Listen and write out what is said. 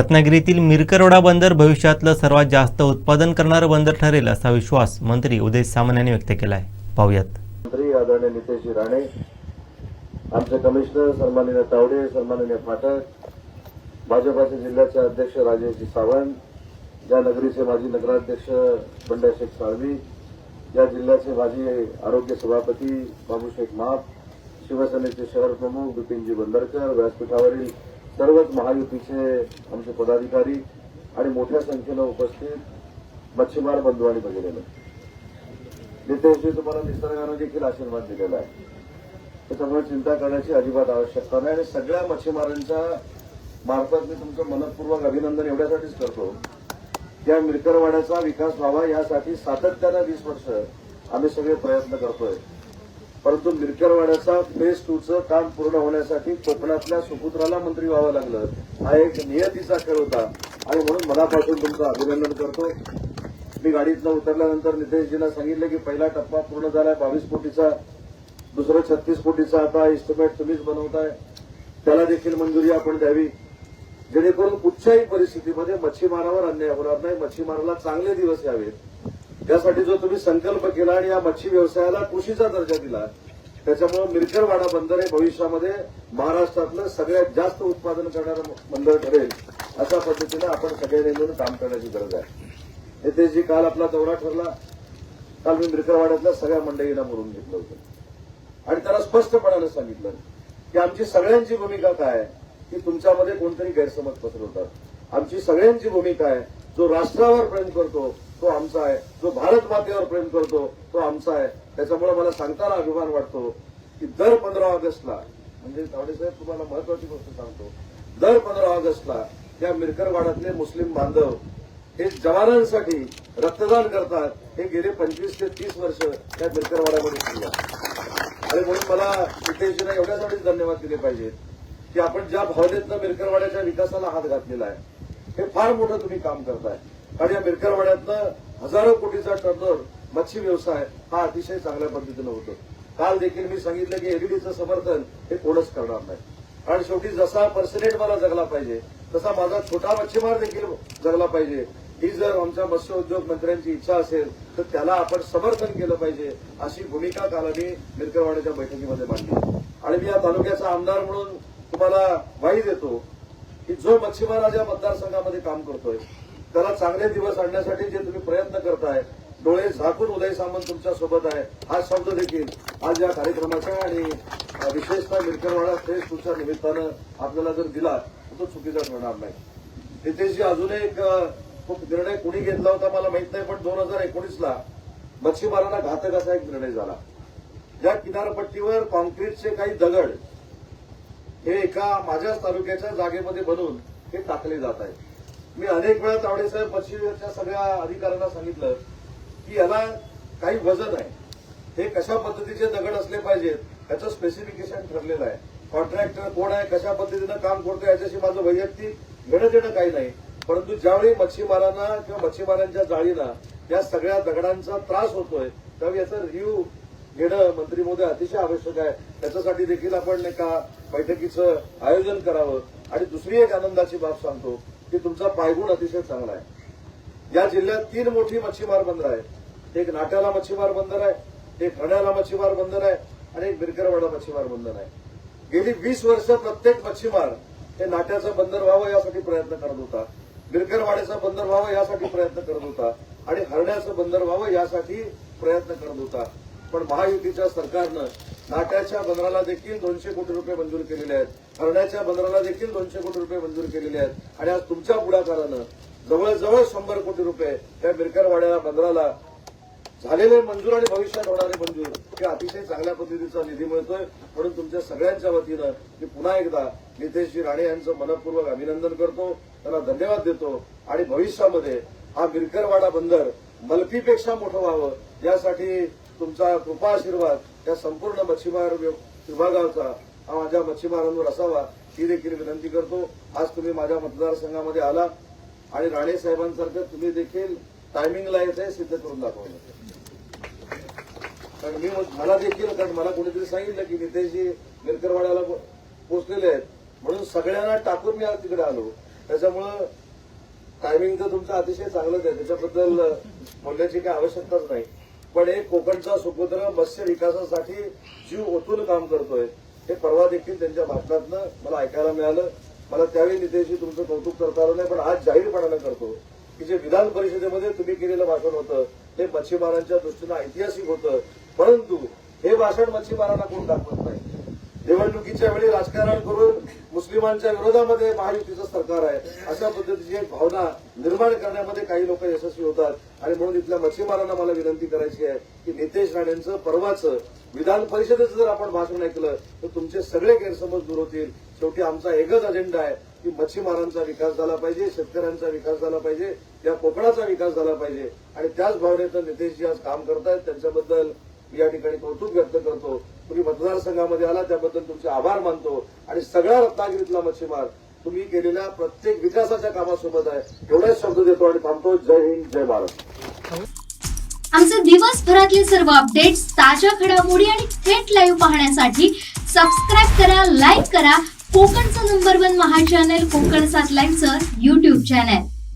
रत्नागिरीतील मिरकरवडा बंदर भविष्यातलं सर्वात जास्त उत्पादन करणारं बंदर ठरेल असा विश्वास मंत्री उदय सामंत यांनी व्यक्त केला आहे पाहुयात. मंत्री आदरणीय नितेश राणे आमचे कमिशनर सन्माननीय तावडे सन्माननीय फाटक भाजपाचे जिल्ह्याचे अध्यक्ष राजेशजी सावंत या नगरीचे माजी नगराध्यक्ष बंड्या शेख साळवी या जिल्ह्याचे माजी आरोग्य सभापती बाबूशेख माप शिवसेनेचे शहर प्रमुख बिपिनजी बंदरकर व्यासपीठावरील सर्वच महायुतीचे आमचे पदाधिकारी आणि मोठ्या संख्येनं उपस्थित मच्छीमार बंधू आणि भगिनीनं. नितेशजी तुम्हाला निसर्गानं देखील आशीर्वाद दिलेला आहे. त्याच्यामुळे चिंता करण्याची अजिबात आवश्यकता नाही आणि सगळ्या मच्छीमारांच्या मार्फत मी तुमचं मनपूर्वक अभिनंदन एवढ्यासाठीच करतो. त्या मिरकरवाड्याचा विकास व्हावा यासाठी सातत्यानं वीस वर्ष आम्ही सगळे प्रयत्न करतोय. परंतु मिरकरवाड्याचा फेज टूचं काम पूर्ण होण्यासाठी कोकणातल्या सुपुत्राला मंत्री व्हावं लागलं. हा एक नियतीचा खेळ होता. आणि म्हणून मनापासून तुमचं अभिनंदन करतो. मी गाडीतनं उतरल्यानंतर नितेशजींना सांगितलं की पहिला टप्पा पूर्ण झालाय. बावीस कोटीचा दुसरं छत्तीस कोटीचा आता इस्टिमेट तुम्हीच बनवताय. त्याला देखील मंजुरी आपण द्यावी. जेणेकरून कुठच्याही परिस्थितीमध्ये मच्छीमारावर अन्याय होणार नाही. मच्छीमाराला चांगले दिवस यावेत. त्यासाठी जो तुम्ही संकल्प केला आणि या मच्छी व्यवसायाला कृषीचा दर्जा दिला त्याच्यामुळे मिरकरवाडा बंदर हे भविष्यामध्ये महाराष्ट्रातलं सगळ्यात जास्त उत्पादन करणारं बंदर ठरेल अशा पद्धतीनं आपण सगळ्यांनी मिळून काम करण्याची गरज आहे. नितेशजी काल आपला दौरा ठरला. काल मी मिरकरवाड्यातल्या सगळ्या मंडळींना बोलून घेतलं होतं. आणि त्याला स्पष्टपणानं सांगितलं की आमची सगळ्यांची भूमिका काय आहे की तुमच्यामध्ये कोणतरी गैरसमज पसरवतात. आमची सगळ्यांची भूमिका आहे जो राष्ट्रावर प्रेम करतो तो आमचा आहे. जो भारत मातेवर प्रेम करतो तो आमचा आहे. त्याच्यामुळे मला सांगताना अभिमान वाटतो की दर पंधरा ऑगस्टला म्हणजे तावडेसाहेब तुम्हाला महत्वाची गोष्ट सांगतो. दर पंधरा ऑगस्टला या मिरकरवाड्यातले मुस्लिम बांधव हे जवानांसाठी रक्तदान करतात. हे गेले पंचवीस ते तीस वर्ष या मिरकरवाड्यामध्ये केलं आणि म्हणून मला नितेशजींना एवढ्यासाठीच धन्यवाद दिले पाहिजेत की आपण ज्या भावनेतनं मिरकरवाड्याच्या विकासाला हात घातलेला आहे हे फार मोठं तुम्ही काम करताय. कारण या मिरकरवाड्यातनं हजारो कोटीचा टर्नओव्हर मच्छी व्यवसाय हा अतिशय चांगल्या पद्धतीनं होतो. काल देखील मी सांगितलं की एलईडीचं समर्थन हे कोणच करणार नाही. कारण शेवटी जसा पर्सनेट मला जगला पाहिजे तसा माझा छोटा मच्छीमार देखील जगला पाहिजे. ही जर आमच्या मत्स्य उद्योग मंत्र्यांची इच्छा असेल तर त्याला आपण समर्थन केलं पाहिजे अशी भूमिका काल आम्ही मिरकरवाड्याच्या बैठकीमध्ये मांडली. आणि मी या तालुक्याचा आमदार म्हणून तुम्हाला ग्वाही देतो की जो मच्छीमार आज मतदारसंघामध्ये काम करतोय त्याला चांगले दिवस आणण्यासाठी जे तुम्ही प्रयत्न करताय डोळे झाकून उदय सामंत तुमच्यासोबत आहे हा शब्द देखील आज या कार्यक्रमाच्या आणि विशेषतः मिरकरवाडा फेस निमित्तानं आपल्याला जर दिला तर तो चुकीचा ठरणार नाही. नितेशजी अजून एक खूप निर्णय कुणी घेतला होता मला माहीत नाही पण दोन हजार एकोणीसला मच्छीमारांना घातक असा एक निर्णय झाला. या किनारपट्टीवर कॉन्क्रीटचे काही दगड हे एका माझ्याच तालुक्याच्या जागेमध्ये बनून हे टाकले जात आहे मी अनेक वेळा तावडेसाहेब मच्छीच्या सगळ्या अधिकाऱ्यांना सांगितलं की याला काही वजन आहे. हे कशा पद्धतीचे दगड असले पाहिजेत याचं स्पेसिफिकेशन ठरलेलं आहे. कॉन्ट्रॅक्टर कोण आहे कशा पद्धतीनं काम करतो याच्याशी माझं वैयक्तिक घेणं देणं काही नाही. परंतु ज्यावेळी मच्छीमारांना किंवा मच्छीमारांच्या जाळीला या सगळ्या दगडांचा त्रास होतोय त्यावेळी याचा रिव्ह्यू घेणं मंत्री मोदी अतिशय आवश्यक आहे. त्याच्यासाठी देखील आपण एका बैठकीचं आयोजन करावं. आणि दुसरी एक आनंदाची बाब सांगतो की तुमचा पायगुण अतिशय चांगला आहे. या जिल्ह्यात तीन मोठी मच्छीमार बंदर आहेत. एक नाट्याला मच्छीमार बंदर आहे एक हण्याला मच्छीमार बंदर आहे आणि एक बिरकरवाडा मच्छीमार बंदर आहे. गेली वीस वर्ष प्रत्येक मच्छीमार हे नाट्याचं बंदर व्हावं यासाठी प्रयत्न करत होता. बिरकरवाड्याचं बंदर व्हावं यासाठी प्रयत्न करत होता आणि हरण्याचं बंदर व्हावं यासाठी प्रयत्न करत होता. पण महायुतीच्या सरकारनं नाट्याच्या बंदराला देखील दोनशे कोटी रुपये मंजूर केलेले आहेत. हरण्याच्या बंदराला देखील दोनशे कोटी रुपये मंजूर केलेले आहेत. आणि आज तुमच्या पुढाकारानं जवळजवळ शंभर कोटी रुपये त्या मिरकरवाड्याला बंदराला झालेले मंजूर आणि भविष्यात होणारे मंजूर हे अतिशय चांगल्या पद्धतीचा निधी मिळतोय. म्हणून तुमच्या सगळ्यांच्या वतीनं मी पुन्हा एकदा नितेशजी राणे यांचं मनपूर्वक अभिनंदन करतो. त्यांना धन्यवाद देतो. आणि भविष्यामध्ये हा बिरकरवाडा बंदर मलकीपेक्षा मोठं व्हावं यासाठी तुमचा कृपा आशीर्वाद या संपूर्ण मच्छीमार विभागाचा हा माझ्या मच्छीमारांवर असावा ही देखील विनंती करतो. आज तुम्ही माझ्या मतदारसंघामध्ये आला आणि राणे साहेबांसारखं तुम्ही देखील टायमिंगला येत आहे सिद्ध करून दाखवलं. कारण मी मला देखील कारण मला कोणीतरी सांगितलं की नितेशजी मिरकरवाड्याला पोचलेले पोहोचलेले आहेत. म्हणून सगळ्यांना टाकून मी आज तिकडे आलो. त्याच्यामुळं टायमिंग तर तुमचं अतिशय चांगलंच आहे. त्याच्याबद्दल बोलण्याची काही आवश्यकताच नाही. पण एक कोकणचा सुपुत्र मत्स्य विकासासाठी जीव ओतून काम करतोय. हे परवा देखील त्यांच्या भाषणातनं मला ऐकायला मिळालं. मला त्यावेळी नितेशजी तुमचं कौतुक करता आलं नाही पण आज जाहीरपणानं करतो की जे विधान परिषदेमध्ये तुम्ही केलेलं भाषण होतं हे मच्छीमारांच्या दृष्टीनं ऐतिहासिक होतं. परंतु हे भाषण मच्छीमारांना कोण दाखवत नाही? निवडणुकीच्या वेळी राजकारण करून मुस्लिमांच्या विरोधामध्ये महायुतीचं सरकार आहे. अशा पद्धतीची एक भावना निर्माण करण्यामध्ये काही लोक यशस्वी होतात. आणि म्हणून इथल्या मच्छीमारांना मला विनंती करायची आहे की नितेश राणेंचं परवाचं विधान परिषदेचं जर आपण भाषण ऐकलं तर तुमचे सगळे गैरसमज दूर होतील. शेवटी आमचा एकच अजेंडा आहे की मच्छीमारांचा विकास झाला पाहिजे शेतकऱ्यांचा विकास झाला पाहिजे या कोकणाचा विकास झाला पाहिजे. आणि त्याच भावनेचं नितेशजी आज काम करतायत. त्यांच्याबद्दल मी या ठिकाणी कौतुक व्यक्त करतो. तुम्ही मतदारसंघामध्ये आला त्याबद्दल तुमचे आभार मानतो. आणि सगळ्या रत्नागिरीतला मच्छीमार तुम्ही केलेल्या प्रत्येक विकासाच्या कामासोबत आहे. एवढाच शब्द देतो आणि थांबतो. जय हिंद जय भारत. आमचे दिवसभरातले सर्व अपडेट्स ताज्या घडामोडी आणि थेट लाईव्ह पाहण्यासाठी सबस्क्राईब करा लाईक करा. कोकणचं number one Maha channel Konkan सात लाईव्हचं युट्यूब चॅनल